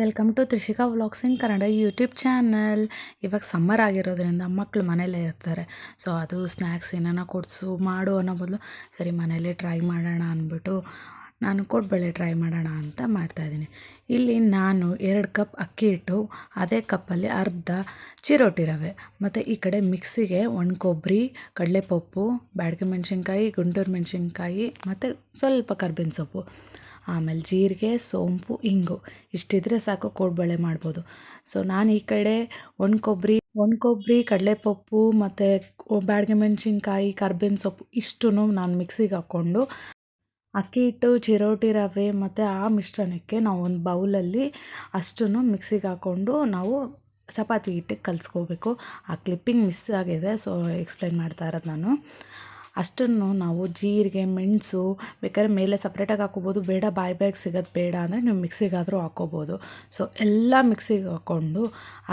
Welcome to Trishika vlogs in Kannada YouTube channel ಇವಾಗ summer ಆಗಿರೋದ್ರಿಂದ ಮಕ್ಕಳು ಮನೇಲೇ ಇರ್ತಾರೆ. ಸೊ ಅದು ಸ್ನ್ಯಾಕ್ಸ್ ಏನಾನ ಕೊಡಿಸು, ಮಾಡು ಅನ್ನೋ ಬದಲು ಸರಿ ಮನೇಲೆ ಟ್ರೈ ಮಾಡೋಣ ಅಂದ್ಬಿಟ್ಟು ನಾನು ಕೊಡ್ಬೇಳೆ ಟ್ರೈ ಮಾಡೋಣ ಅಂತ ಮಾಡ್ತಾಯಿದ್ದೀನಿ ಇಲ್ಲಿ ನಾನು ಎರಡು ಕಪ್ ಅಕ್ಕಿ ಇಟ್ಟು ಅದೇ ಕಪ್ಪಲ್ಲಿ ಅರ್ಧ ಚಿರೋಟಿ ರವೆ. ಮತ್ತು ಈ ಕಡೆ ಮಿಕ್ಸಿಗೆ ಒಣ ಕೊಬ್ಬರಿ ಕಡಲೆಪಪ್ಪು, ಬ್ಯಾಡಗೆ ಮೆಣಸಿನ್ಕಾಯಿ ಗುಂಟೂರು ಮೆಣಸಿನ್ಕಾಯಿ, ಮತ್ತು ಸ್ವಲ್ಪ ಕರ್ಬೇವಿನ ಸೊಪ್ಪು. ಆಮೇಲೆ ಜೀರಿಗೆ, ಸೋಂಪು, ಇಂಗು. ಇಷ್ಟಿದ್ರೆ ಸಾಕು ಕೋಡ್ಬಳೆ ಮಾಡ್ಬೋದು. ಸೊ ನಾನು ಈ ಕಡೆ ಒಂದು ಕೊಬ್ಬರಿ ಒಣ ಕೊಬ್ಬರಿ ಕಡಲೆಪಪ್ಪು ಮತ್ತು ಬ್ಯಾಡಗೆ ಮೆಣಸಿನ್ಕಾಯಿ, ಕರ್ಬೇವಿನ ಸೊಪ್ಪು ಇಷ್ಟು ನಾನು ಮಿಕ್ಸಿಗೆ ಹಾಕ್ಕೊಂಡು ಅಕ್ಕಿ ಹಿಟ್ಟು, ಚಿರೋಟಿ ರವೆ ಮತ್ತು ಆ ಮಿಶ್ರಣಕ್ಕೆ ನಾವು ಒಂದು ಬೌಲಲ್ಲಿ ಅಷ್ಟನ್ನು ಮಿಕ್ಸಿಗೆ ಹಾಕ್ಕೊಂಡು ನಾವು ಚಪಾತಿ ಹಿಟ್ಟಿಗೆ ಕಲಿಸ್ಕೋಬೇಕು. ಆ ಕ್ಲಿಪ್ಪಿಂಗ್ ಮಿಸ್ ಆಗಿದೆ ಸೊ ಎಕ್ಸ್ಪ್ಲೈನ್ ಮಾಡ್ತಾ ಇರೋದು ನಾನು. ಅಷ್ಟನ್ನು ನಾವು ಜೀರಿಗೆ, ಮೆಣಸು, ಬೇಕಾದ್ರೆ ಮೇಲೆ ಸಪ್ರೇಟಾಗಿ ಹಾಕ್ಕೋಬೋದು. ಬೇಡ, ಬಾಯಿ ಬ್ಯಾಗ್ ಸಿಗೋದು ಬೇಡ ಅಂದರೆ ನೀವು ಮಿಕ್ಸಿಗಾದರೂ ಹಾಕ್ಕೋಬೋದು. ಸೊ ಎಲ್ಲ ಮಿಕ್ಸಿಗೆ ಹಾಕ್ಕೊಂಡು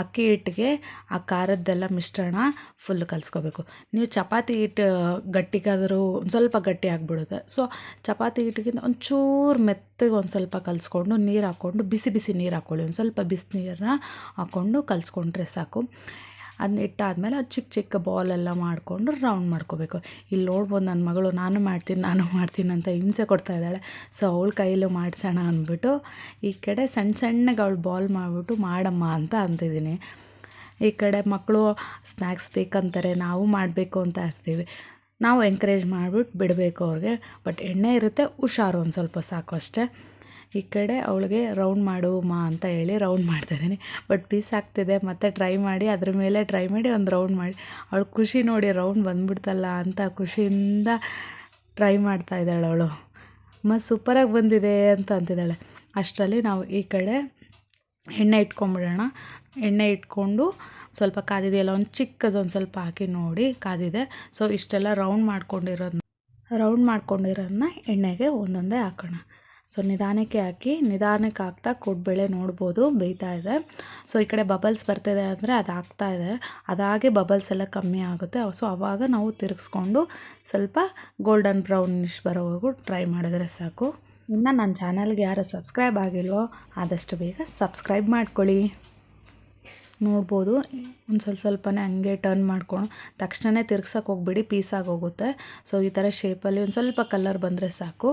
ಅಕ್ಕಿ ಹಿಟ್ಟಿಗೆ ಆ ಖಾರದ್ದೆಲ್ಲ ಮಿಶ್ರಣ ಫುಲ್ ಕಲಿಸ್ಕೋಬೇಕು. ನೀವು ಚಪಾತಿ ಹಿಟ್ಟು ಗಟ್ಟಿಗಾದರೂ ಒಂದು ಸ್ವಲ್ಪ ಗಟ್ಟಿ ಆಗಿಬಿಡುತ್ತೆ. ಸೊ ಚಪಾತಿ ಹಿಟ್ಟಿಗಿಂತ ಒಂಚೂರು ಮೆತ್ತಗೆ ಒಂದು ಸ್ವಲ್ಪ ಕಲಿಸ್ಕೊಂಡು ನೀರು ಹಾಕ್ಕೊಂಡು, ಬಿಸಿ ಬಿಸಿ ನೀರು ಹಾಕ್ಕೊಳ್ಳಿ ಒಂದು ಸ್ವಲ್ಪ ಬಿಸಿನೀರನ್ನ ಹಾಕ್ಕೊಂಡು ಕಲಿಸ್ಕೊಂಡ್ರೆ ಸಾಕು. ಅದನ್ನ ಇಟ್ಟಾದಮೇಲೆ ಅದು ಚಿಕ್ಕ ಚಿಕ್ಕ ಬಾಲ್ ಎಲ್ಲ ಮಾಡಿಕೊಂಡು ರೌಂಡ್ ಮಾಡ್ಕೋಬೇಕು. ಇಲ್ಲಿ ನೋಡ್ಬೋದು ನನ್ನ ಮಗಳು, ನಾನು ಮಾಡ್ತೀನಿ ನಾನು ಮಾಡ್ತೀನಿ ಅಂತ ಹಿಂಸೆ ಕೊಡ್ತಾ ಇದ್ದಾಳೆ. ಸೊ ಅವಳ ಕೈಯಲ್ಲೂ ಮಾಡಿಸೋಣ ಅಂದ್ಬಿಟ್ಟು ಈ ಕಡೆ ಸಣ್ಣ ಸಣ್ಣಗೆ ಅವಳು ಬಾಲ್ ಮಾಡಿಬಿಟ್ಟು, ಮಾಡಮ್ಮ ಅಂತ ಅಂತಿದ್ದೀನಿ. ಈ ಕಡೆ ಮಕ್ಕಳು ಸ್ನ್ಯಾಕ್ಸ್ ಬೇಕಂತಾರೆ, ನಾವು ಮಾಡಬೇಕು ಅಂತ ಇರ್ತೀವಿ ನಾವು ಎಂಕರೇಜ್ ಮಾಡಿಬಿಟ್ಟು ಬಿಡಬೇಕು ಅವ್ರಿಗೆ. ಬಟ್ ಎಣ್ಣೆ ಇರುತ್ತೆ, ಹುಷಾರು ಒಂದು ಸ್ವಲ್ಪ ಸಾಕು ಅಷ್ಟೇ. ಈ ಕಡೆ ಅವಳಿಗೆ ರೌಂಡ್ ಮಾಡು ಮಾ ಅಂತ ಹೇಳಿ ರೌಂಡ್ ಮಾಡ್ತಾ ಇದ್ದೀನಿ. ಬಟ್ ಪೀಸ್ ಆಗ್ತಿದೆ, ಮತ್ತು ಟ್ರೈ ಮಾಡಿ, ಅದ್ರ ಮೇಲೆ ಟ್ರೈ ಮಾಡಿ ಒಂದು ರೌಂಡ್ ಮಾಡಿ. ಅವಳು ಖುಷಿ ನೋಡಿ ರೌಂಡ್ ಬಂದ್ಬಿಡ್ತಲ್ಲ ಅಂತ ಖುಷಿಯಿಂದ ಟ್ರೈ ಮಾಡ್ತಾ ಇದ್ದಾಳೆ ಅವಳು. ಮತ್ತು ಸೂಪರಾಗಿ ಬಂದಿದೆ ಅಂತ ಅಂತಿದ್ದಾಳೆ. ಅಷ್ಟರಲ್ಲಿ ನಾವು ಈ ಕಡೆ ಎಣ್ಣೆ ಇಟ್ಕೊಂಬಿಡೋಣ. ಎಣ್ಣೆ ಇಟ್ಕೊಂಡು ಸ್ವಲ್ಪ ಕಾದಿದೆಯಲ್ಲ ಒಂದು ಚಿಕ್ಕದೊಂದು ಸ್ವಲ್ಪ ಹಾಕಿ ನೋಡಿ ಕಾದಿದೆ. ಸೊ ಇಷ್ಟೆಲ್ಲ ರೌಂಡ್ ಮಾಡ್ಕೊಂಡಿರೋದು ರೌಂಡ್ ಮಾಡ್ಕೊಂಡಿರೋದನ್ನ ಎಣ್ಣೆಗೆ ಒಂದೊಂದೇ ಹಾಕೋಣ. ಸೊ ನಿಧಾನಕ್ಕೆ ಹಾಕಿ, ನಿಧಾನಕ್ಕೆ ಹಾಕ್ತಾ ಕೊಡ್ಬೇಳೆ ನೋಡ್ಬೋದು, ಬೇಯ್ತಾ ಇದೆ. ಸೊ ಈ ಕಡೆ ಬಬಲ್ಸ್ ಬರ್ತಿದೆ ಅಂದರೆ ಅದು ಆಗ್ತಾ ಇದೆ. ಅದಾಗೆ ಬಬಲ್ಸ್ ಎಲ್ಲ ಕಮ್ಮಿ ಆಗುತ್ತೆ. ಸೊ ಆವಾಗ ನಾವು ತಿರುಗಿಸ್ಕೊಂಡು ಸ್ವಲ್ಪ ಗೋಲ್ಡನ್ ಬ್ರೌನಿಶ್ ಬರೋವರೆಗೂ ಟ್ರೈ ಮಾಡಿದ್ರೆ ಸಾಕು. ಇನ್ನು ನನ್ನ ಚಾನಲ್ಗೆ ಯಾರು ಸಬ್ಸ್ಕ್ರೈಬ್ ಆಗಿಲ್ವೋ, ಆದಷ್ಟು ಬೇಗ ಸಬ್ಸ್ಕ್ರೈಬ್ ಮಾಡ್ಕೊಳ್ಳಿ. ನೋಡ್ಬೋದು. ಒಂದು ಸ್ವಲ್ಪ ಸ್ವಲ್ಪನೇ ಹಂಗೆ ಟರ್ನ್ ಮಾಡ್ಕೊಂಡು ತಕ್ಷಣವೇ ತಿರ್ಗ್ಸೋಕೆ ಹೋಗ್ಬಿಡಿ, ಪೀಸಾಗಿ ಹೋಗುತ್ತೆ. ಸೊ ಈ ಥರ ಶೇಪಲ್ಲಿ ಒಂದು ಸ್ವಲ್ಪ ಕಲರ್ ಬಂದರೆ ಸಾಕು.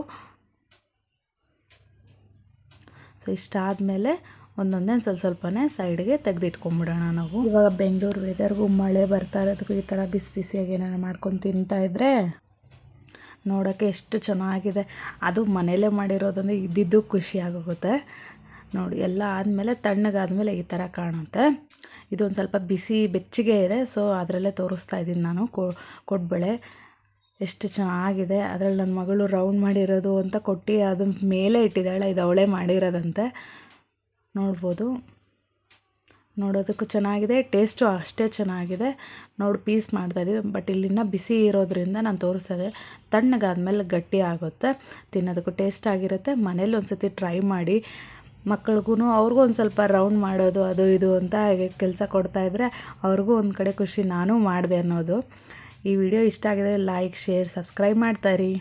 ಸೊ ಇಷ್ಟಾದಮೇಲೆ ಒಂದೊಂದೇ ಸ್ವಲ್ಪ ಸ್ವಲ್ಪನೇ ಸೈಡ್ಗೆ ತೆಗೆದಿಟ್ಕೊಂಬಿಡೋಣ ನಾವು. ಇವಾಗ ಬೆಂಗಳೂರು ವೆದರ್ಗೂ ಮಳೆ ಬರ್ತಾ ಇರೋದಕ್ಕೂ ಈ ಥರ ಬಿಸಿ ಬಿಸಿಯಾಗಿ ಏನಾರು ಮಾಡ್ಕೊಂಡು ತಿಂತಾಯಿದ್ರೆ ನೋಡೋಕ್ಕೆ ಎಷ್ಟು ಚೆನ್ನಾಗಿದೆ. ಅದು ಮನೇಲೇ ಮಾಡಿರೋದಂದ್ರೆ ಇದ್ದಿದ್ದು ಖುಷಿಯಾಗೋಗುತ್ತೆ ನೋಡಿ, ಎಲ್ಲ ಆದಮೇಲೆ ತಣ್ಣಗಾದ್ಮೇಲೆ ಈ ಥರ ಕಾಣುತ್ತೆ. ಇದೊಂದು ಸ್ವಲ್ಪ ಬಿಸಿ ಬೆಚ್ಚಗೆ ಇದೆ. ಸೊ ಅದರಲ್ಲೇ ತೋರಿಸ್ತಾ ಇದ್ದೀನಿ ನಾನು ಕೊಡ್ಬೇಳೆ. ಎಷ್ಟು ಚೆನ್ನಾಗಿದೆ, ಅದರಲ್ಲಿ ನನ್ನ ಮಗಳು ರೌಂಡ್ ಮಾಡಿರೋದು ಅಂತ ಕೊಟ್ಟು ಅದು ಮೇಲೆ ಇಟ್ಟಿದ್ದಾಳೆ, ಇದು ಅವಳೇ ಮಾಡಿರೋದಂತೆ. ನೋಡ್ಬೋದು. ನೋಡೋದಕ್ಕೂ ಚೆನ್ನಾಗಿದೆ ಟೇಸ್ಟು ಅಷ್ಟೇ ಚೆನ್ನಾಗಿದೆ. ನೋಡಿ ಪೀಸ್ ಮಾಡ್ತಾಯಿದ್ದೀವಿ ಬಟ್ ಇಲ್ಲಿನ ಬಿಸಿ ಇರೋದ್ರಿಂದ ನಾನು ತೋರಿಸೋದೆ. ತಣ್ಣಗಾದ್ಮೇಲೆ ಗಟ್ಟಿ ಆಗುತ್ತೆ, ತಿನ್ನೋದಕ್ಕೂ ಟೇಸ್ಟ್ ಆಗಿರುತ್ತೆ. ಮನೇಲಿ ಒಂದು ಸತಿ ಟ್ರೈ ಮಾಡಿ ಮಕ್ಕಳಿಗೂ ಅವ್ರಿಗೂ ಒಂದು ಸ್ವಲ್ಪ ರೌಂಡ್ ಮಾಡೋದು, ಅದು ಇದು ಅಂತ ಕೆಲಸ ಕೊಡ್ತಾಯಿದ್ರೆ ಅವ್ರಿಗೂ ಒಂದು ಕಡೆ ಖುಷಿ, ನಾನು ಮಾಡಿದೆ ಅನ್ನೋದು. ಈ ವಿಡಿಯೋ ಇಷ್ಟ ಆಗಿದೆ ಲೈಕ್ ಶೇರ್ ಸಬ್ಸ್ಕ್ರೈಬ್ ಮಾಡ್ತಾಯಿರಿ